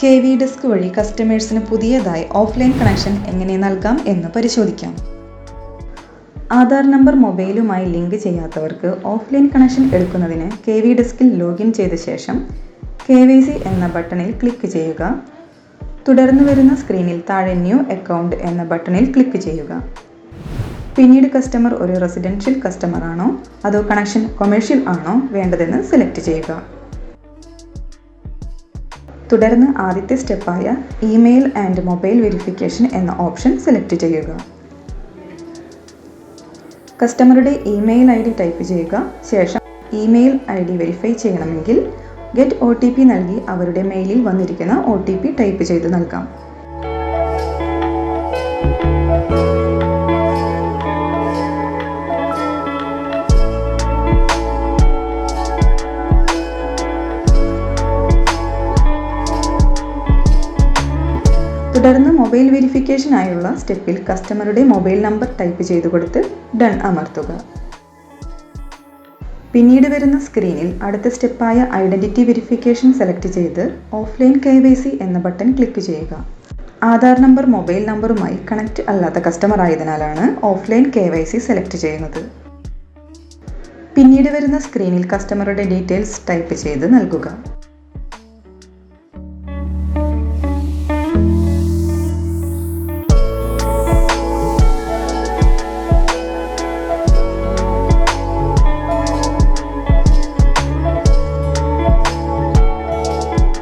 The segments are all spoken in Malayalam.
കെ വി ഡെസ്ക് വഴി കസ്റ്റമേഴ്സിന് പുതിയതായി ഓഫ്ലൈൻ കണക്ഷൻ എങ്ങനെ നൽകാം എന്ന് പരിശോധിക്കാം. ആധാർ നമ്പർ മൊബൈലുമായി ലിങ്ക് ചെയ്യാത്തവർക്ക് ഓഫ്ലൈൻ കണക്ഷൻ എടുക്കുന്നതിന് കെ വി ഡെസ്കിൽ ലോഗിൻ ചെയ്ത ശേഷം കെ വൈ സി എന്ന ബട്ടണിൽ ക്ലിക്ക് ചെയ്യുക. തുടർന്ന് വരുന്ന സ്ക്രീനിൽ താഴെ ന്യൂ അക്കൗണ്ട് എന്ന ബട്ടണിൽ ക്ലിക്ക് ചെയ്യുക. പിന്നീട് കസ്റ്റമർ ഒരു റെസിഡൻഷ്യൽ കസ്റ്റമർ ആണോ അതോ കണക്ഷൻ കൊമേഴ്ഷ്യൽ ആണോ വേണ്ടതെന്ന് സെലക്ട് ചെയ്യുക. തുടർന്ന് ആദ്യത്തെ സ്റ്റെപ്പായ ഇമെയിൽ ആൻഡ് മൊബൈൽ വെരിഫിക്കേഷൻ എന്ന ഓപ്ഷൻ സെലക്ട് ചെയ്യുക. കസ്റ്റമറുടെ ഇമെയിൽ ഐ ഡി ടൈപ്പ് ചെയ്യുക. ശേഷം ഇമെയിൽ ഐ ഡി വെരിഫൈ ചെയ്യണമെങ്കിൽ ഗെറ്റ് ഒ ടി പി നൽകി അവരുടെ മെയിലിൽ വന്നിരിക്കുന്ന ഒ ടി പി ടൈപ്പ് ചെയ്ത് നൽകാം. തുടർന്ന് മൊബൈൽ വെരിഫിക്കേഷനായുള്ള സ്റ്റെപ്പിൽ കസ്റ്റമറുടെ മൊബൈൽ നമ്പർ ടൈപ്പ് ചെയ്ത് കൊടുത്ത് ഡൺ അമർത്തുക. പിന്നീട് വരുന്ന സ്ക്രീനിൽ അടുത്ത സ്റ്റെപ്പായ ഐഡന്റിറ്റി വെരിഫിക്കേഷൻ സെലക്ട് ചെയ്ത് ഓഫ്ലൈൻ കെ വൈ സി എന്ന ബട്ടൺ ക്ലിക്ക് ചെയ്യുക. ആധാർ നമ്പർ മൊബൈൽ നമ്പറുമായി കണക്റ്റ് അല്ലാത്ത customer ആയതിനാലാണ് offline K Y C select ചെയ്യുന്നത്. പിന്നീട് വരുന്ന സ്ക്രീനിൽ കസ്റ്റമറുടെ ഡീറ്റെയിൽസ് ടൈപ്പ് ചെയ്ത് നൽകുക.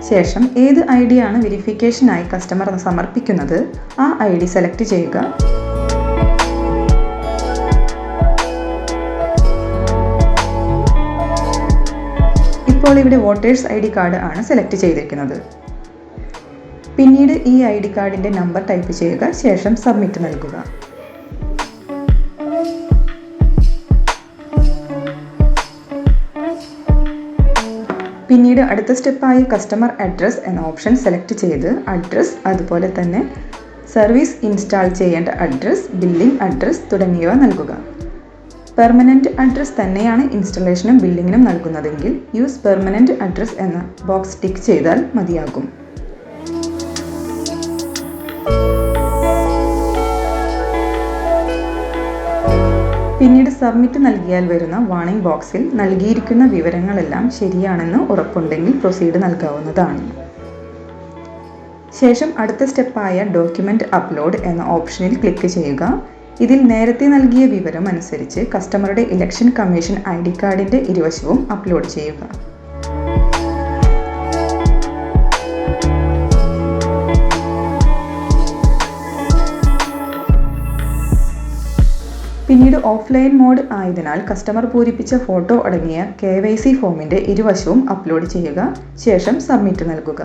ശേഷം ഏത് ഐ ഡി ആണ് വെരിഫിക്കേഷനായി കസ്റ്റമർ സമർപ്പിക്കുന്നത്? ആ ഐ ഡി സെലക്ട് ചെയ്യുക. ഇപ്പോൾ ഇവിടെ വോട്ടേഴ്സ് ഐ ഡി കാർഡ് ആണ് സെലക്ട് ചെയ്തിരിക്കുന്നത്. പിന്നീട് ഈ ഐ ഡി കാർഡിന്റെ നമ്പർ ടൈപ്പ് ചെയ്യുക ശേഷം സബ്മിറ്റ് നൽകുക. പിന്നീട് അടുത്ത സ്റ്റെപ്പായി കസ്റ്റമർ അഡ്രസ് എന്ന ഓപ്ഷൻ സെലക്ട് ചെയ്ത് അഡ്രസ് അതുപോലെ തന്നെ സർവീസ് ഇൻസ്റ്റാൾ ചെയ്യേണ്ട അഡ്രസ് ബില്ലിംഗ് അഡ്രസ് തുടങ്ങിയവ നൽകുക. പെർമനന്റ് അഡ്രസ് തന്നെയാണ് ഇൻസ്റ്റലേഷനും ബില്ലിങ്ങിനും നൽകുന്നതെങ്കിൽ യൂസ് പെർമനന്റ് അഡ്രസ് എന്ന ബോക്സ് ടിക്ക് ചെയ്താൽ മതിയാകും. സബ്മിറ്റ് നൽകിയാൽ വരുന്ന വാണിംഗ് ബോക്സിൽ നൽകിയിരിക്കുന്ന വിവരങ്ങളെല്ലാം ശരിയാണെന്ന് ഉറപ്പുണ്ടെങ്കിൽ പ്രൊസീഡ് നൽകാവുന്നതാണ്. ശേഷം അടുത്ത സ്റ്റെപ്പായ ഡോക്യുമെന്റ് അപ്ലോഡ് എന്ന ഓപ്ഷനിൽ ക്ലിക്ക് ചെയ്യുക. ഇതിൽ നേരത്തെ നൽകിയ വിവരം അനുസരിച്ച് കസ്റ്റമറുടെ ഇലക്ഷൻ കമ്മീഷൻ ഐ ഡി കാർഡിന്റെ ഇരുവശവും അപ്ലോഡ് ചെയ്യുക. പിന്നീട് ഓഫ്ലൈൻ മോഡ് ആയതിനാൽ കസ്റ്റമർ പൂരിപ്പിച്ച ഫോട്ടോ അടങ്ങിയ കെ വൈ സി ഇരുവശവും അപ്ലോഡ് ചെയ്യുക ശേഷം സബ്മിറ്റ് നൽകുക.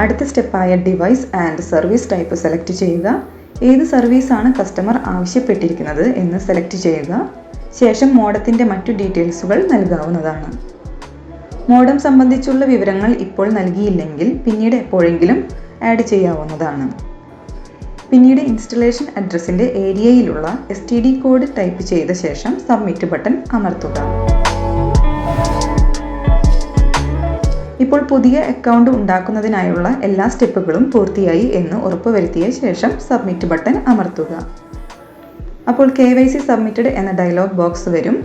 അടുത്ത സ്റ്റെപ്പായ device and service type select ചെയ്യുക. ഏത് സർവീസാണ് കസ്റ്റമർ ആവശ്യപ്പെട്ടിരിക്കുന്നത് എന്ന് സെലക്ട് ചെയ്യുക. ശേഷം മോഡത്തിന്റെ മറ്റു ഡീറ്റെയിൽസുകൾ നൽകാവുന്നതാണ്. മോഡം സംബന്ധിച്ചുള്ള വിവരങ്ങൾ ഇപ്പോൾ നൽകിയില്ലെങ്കിൽ പിന്നീട് എപ്പോഴെങ്കിലും ആഡ് ചെയ്യാവുന്നതാണ്. പിന്നീട് ഇൻസ്റ്റലേഷൻ അഡ്രസ്സിന്റെ ഏരിയയിലുള്ള S T D code type ചെയ്ത ശേഷം സബ്മിറ്റ് ബട്ടൺ അമർത്തുക. ഇപ്പോൾ പുതിയ അക്കൗണ്ട് ഉണ്ടാക്കുന്നതിനായുള്ള എല്ലാ സ്റ്റെപ്പുകളും പൂർത്തിയായി എന്ന് ഉറപ്പുവരുത്തിയ ശേഷം സബ്മിറ്റ് ബട്ടൺ അമർത്തുക. അപ്പോൾ കെ വൈ സി സബ്മിറ്റഡ് എന്ന ഡയലോഗ് ബോക്സ് വരും.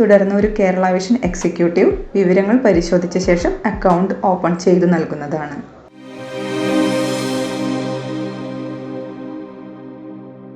തുടർന്ന് ഒരു കേരള വിഷൻ എക്സിക്യൂട്ടീവ് വിവരങ്ങൾ പരിശോധിച്ച ശേഷം അക്കൗണ്ട് ഓപ്പൺ ചെയ്തു നൽകുന്നതാണ്.